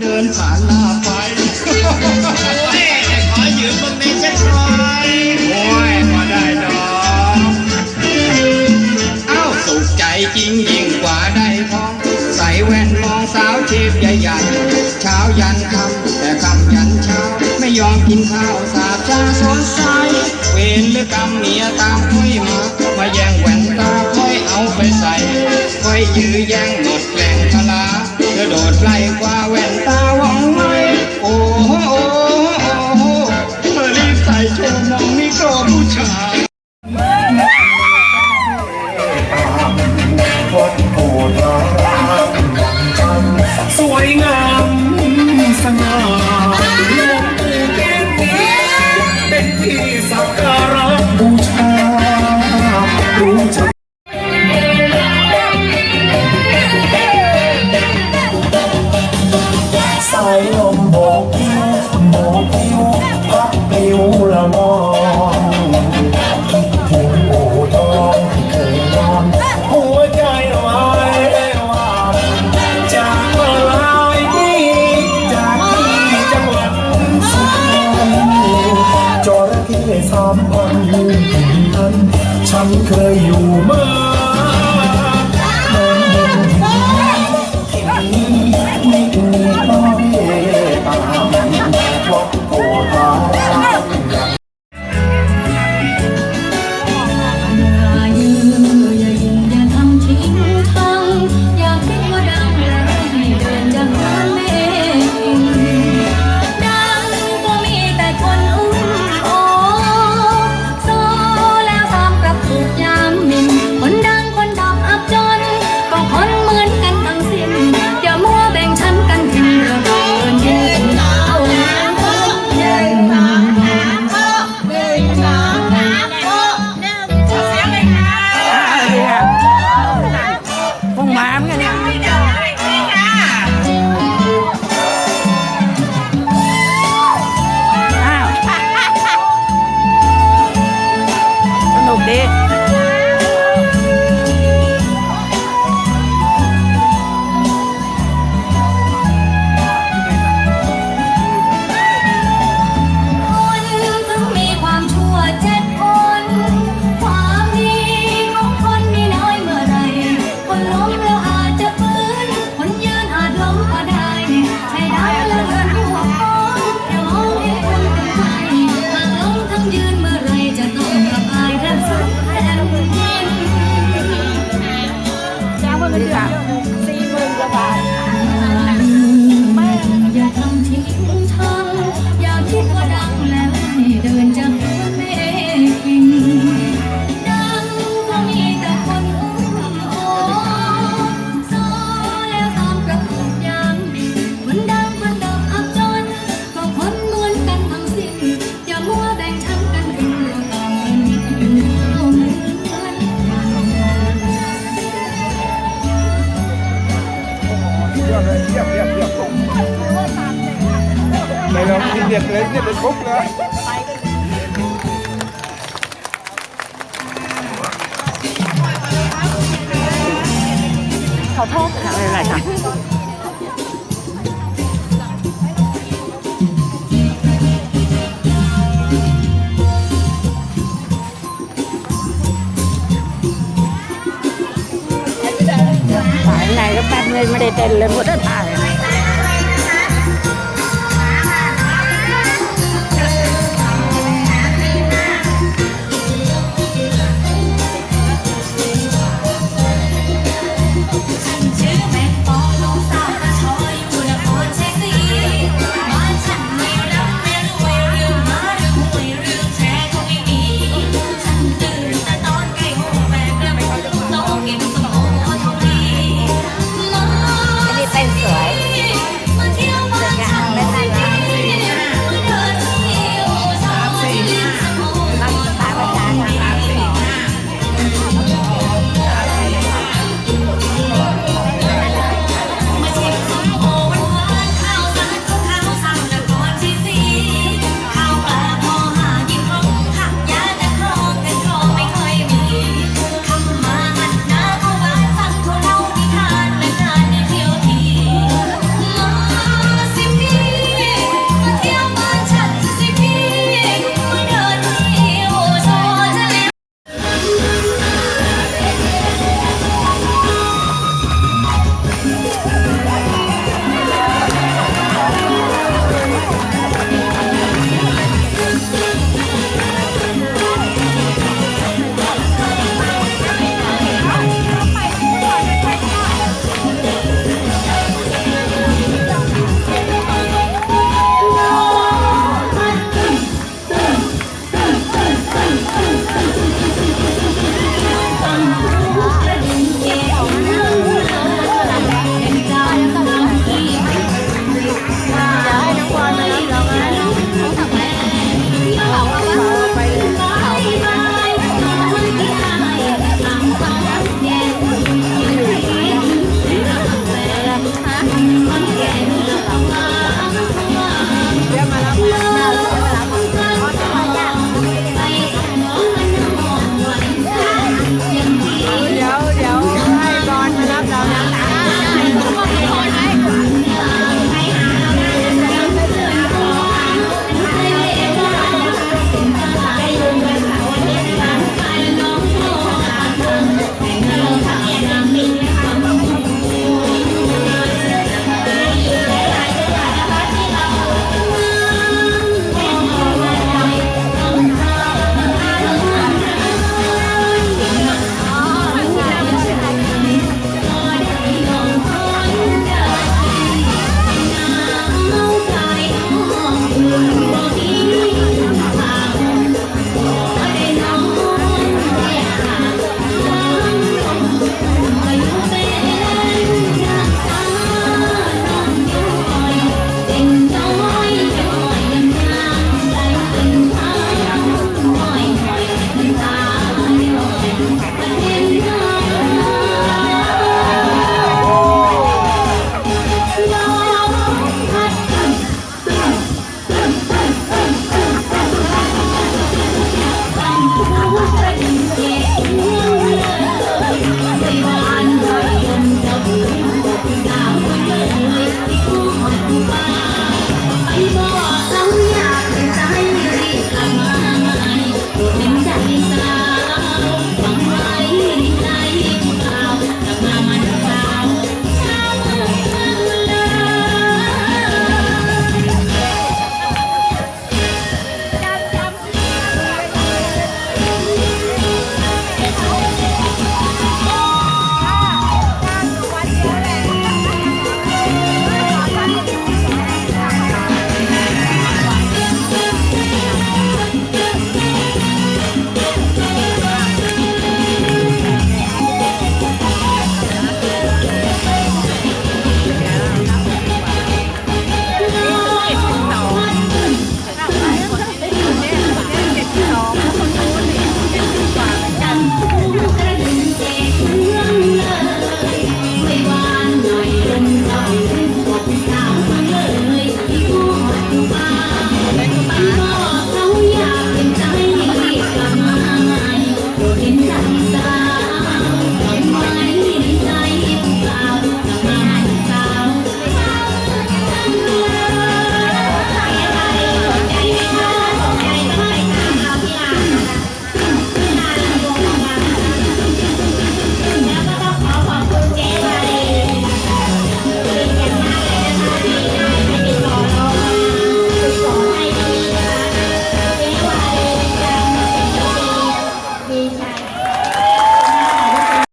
เดินผ่านหน้าไปโอ้ยขอยืมมันไม่ใช่ใครโอ้ยมาได้ดอกเอ้าสุขใจจริงยิ่งกว่าได้ทอง ใส่แว่นมองสาวเชฟใหญ่ๆเช้ายันคำแต่คำยันเช้า ไม่ยอมกินข้าวสาบจ้าสนใสเวรหรือกรรมเมียตามค่อยมา มาแย่งแหวนตาค่อยเอาไปใส่ค่อยยื้อแย่ง อเลยเม่เลยมม่เด็กเลยนี่ยเป็นคุกเลยขอโทษค่ะอะไรค่ะ they did a